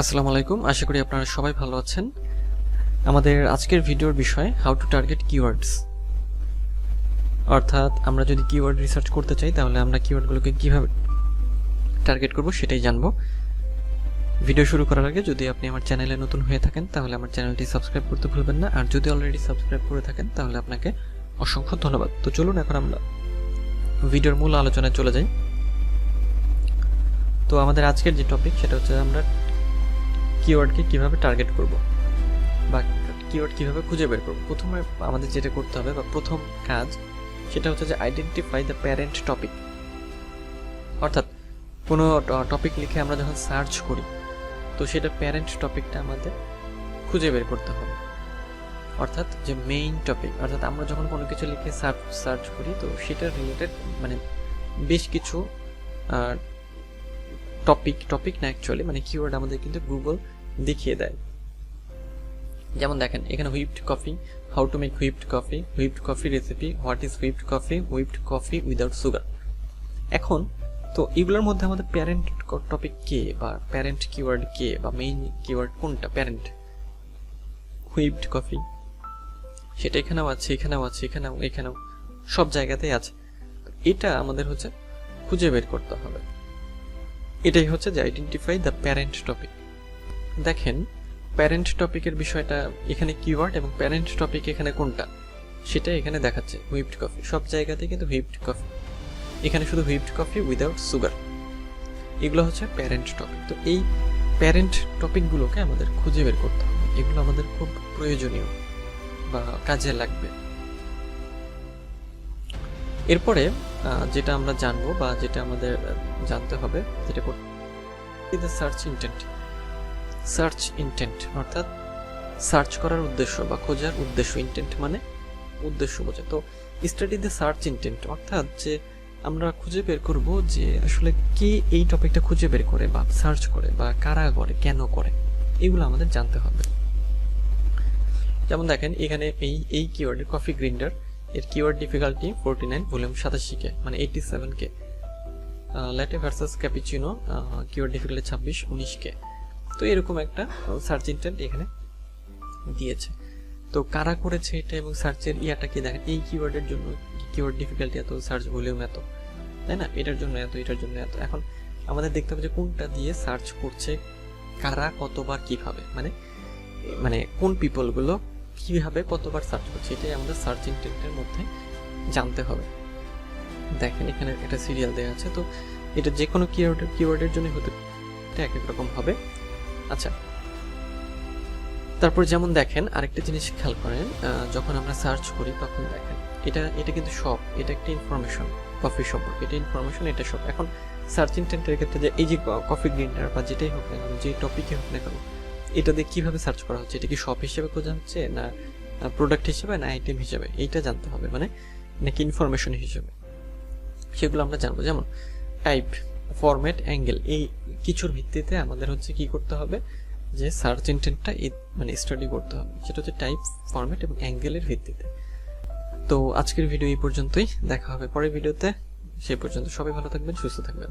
আসসালামু আলাইকুম। আশা করি আপনারা সবাই ভালো আছেন। আমাদের আজকের ভিডিওর বিষয় হাউ টু টার্গেট কিওয়ার্ডস অর্থাৎ আমরা যদি কিওয়ার্ড রিসার্চ করতে চাই, তাহলে আমরা কিওয়ার্ডগুলোকে কীভাবে টার্গেট করব সেটাই জানব। ভিডিও শুরু করার আগে যদি আপনি আমার চ্যানেলে নতুন হয়ে থাকেন, তাহলে আমার চ্যানেলটি সাবস্ক্রাইব করতে ভুলবেন না। আর যদি অলরেডি সাবস্ক্রাইব করে থাকেন, তাহলে আপনাকে অসংখ্য ধন্যবাদ। তো চলুন এখন আমরা ভিডিওর মূল আলোচনায় চলে যাই। তো আমাদের আজকের যে টপিক সেটা হচ্ছে আমরা কিওয়ার্ডকে কীভাবে টার্গেট করব? বা কিওয়ার্ড কীভাবে খুঁজে বের করব? প্রথমে আমাদের যেটা করতে হবে বা প্রথম কাজ, সেটা হচ্ছে যে আইডেন্টিফাই দ্য প্যারেন্ট টপিক অর্থাৎ কোনো টপিক লিখে আমরা যখন সার্চ করি, তো সেটা প্যারেন্ট টপিকটা আমাদের খুঁজে বের করতে হবে। অর্থাৎ যে মেইন টপিক অর্থাৎ আমরা যখন কোনো কিছু লিখে সার্চ সার্চ করি, তো সেটার রিলেটেড মানে বেশ কিছু টপিক টপিক না অ্যাকচুয়ালি মানে কিওয়ার্ড আমাদের কিন্তু গুগল দেখিয়ে দেয়। যেমন দেখেন, এখানে whipped coffee how to make whipped coffee whipped coffee recipe what is whipped coffee whipped coffee without sugar এখন, তো এগুলোর মধ্যে আমাদের প্যারেন্ট টপিক কে বা প্যারেন্ট কিওয়ার্ড কে বা মেইন কিওয়ার্ড কোনটা? প্যারেন্ট হুইপড কফি সেটা এখানেও আছে এখানেও আছে, এখানেও এখানেও, সব জায়গাতেই আছে। এটা আমাদের হচ্ছে খুঁজে বের করতে হবে। এটাই হচ্ছে যে আইডেন্টিফাই দ্য প্যারেন্ট টপিক দেখেন প্যারেন্ট টপিকের বিষয়টা এখানে কিওয়ার্ড এবং প্যারেন্ট টপিক এখানে কোনটা? সেটা এখানে দেখাচ্ছে হুইপড কফি সব জায়গাতেই কিন্তু হুইপড কফি এখানে শুধু হুইপড কফি উইদাউট সুগার এগুলো হচ্ছে প্যারেন্ট টপিক তো এই প্যারেন্ট টপিকগুলোকে আমাদের খুঁজে বের করতে হবে। এগুলো আমাদের খুব প্রয়োজনীয় বা কাজে লাগবে। এরপরে যেটা আমরা জানব বা যেটা আমাদের জানতে হবে, যেটা সার্চ ইন্টেন্ট সার্চ ইন্টেন্ট অর্থাৎ সার্চ করার উদ্দেশ্য বা খোঁজার উদ্দেশ্য ইন্টেন্ট মানে উদ্দেশ্য বোঝে। তো স্টাডি দ্য সার্চ ইন্টেন্ট অর্থাৎ যে আমরা খুঁজে বের করব যে আসলে কে এই টপিকটা খুঁজে বের করে বা সার্চ করে বা কারা করে, কেন করে, এগুলো আমাদের জানতে হবে। যেমন দেখেন, এখানে এই এই কিওয়ার্ডের কফি গ্রিন্ডার এর keyword difficulty forty nine volume সাতাশি কে। মানে eighty seven K latte versus cappuccino keyword difficulty ছাব্বিশ, উনিশ কে। তো এরকম একটা সার্চ ইন্টেন্ট এখানে দিয়েছে। তো কারা করেছে এটা এবং সার্চের ইয়াটা কি দেখেন? এই কিওয়ার্ডের জন্য কিওয়ার্ড ডিফিকাল্টি এত সার্চ ভলিউম এত, তাই না? এটার জন্য এত, এটার জন্য এত। এখন আমাদের দেখতে হবে যে কোনটা দিয়ে সার্চ করছে, কারা কতবার কীভাবে মানে মানে কোন পিপলগুলো কীভাবে কতবার সার্চ করছে, এটাই আমাদের সার্চ ইন্টেন্টের মধ্যে জানতে হবে। দেখেন এখানে একটা সিরিয়াল দেওয়া আছে, তো এটা যে কোনো কিওয়ার্ড কিওয়ার্ডের জন্য হতে এক এক রকম হবে। আচ্ছা। তারপর যেমন দেখেন, আরেকটা জিনিস খেয়াল করেন যখন আমরা সার্চ করি তখন দেখেন, এটা এটা কিন্তু সব এটা একটা ইনফরমেশন কফি সম্পর্কে এটা ইনফরমেশন এটা সব এখন সার্চ ইন্টেন্টের ক্ষেত্রে যে এই যে কফি গ্রিন্ডার বা যেটাই হোক না কেন যে টপিকে হোক না কেন, এটা দিয়ে কীভাবে সার্চ করা হচ্ছে? এটা কি শপ হিসেবে খোঁজা হচ্ছে না প্রোডাক্ট হিসেবে না আইটেম হিসেবে? এইটা জানতে হবে মানে নাকি ইনফরমেশন হিসেবে? সেগুলো আমরা জানব। যেমন টাইপ ফরম্যাট অ্যাঙ্গেল এই কিছুর ভিত্তিতে আমাদের হচ্ছে কি করতে হবে, যে সার্চ ইন্টেন্টটা মানে স্টাডি করতে হবে। সেটা হচ্ছে টাইপ ফরম্যাট এবং অ্যাঙ্গেলের ভিত্তিতে। তো আজকের ভিডিও এই পর্যন্তই। দেখা হবে পরের ভিডিওতে সেই পর্যন্ত সবাই ভালো থাকবেন, সুস্থ থাকবেন।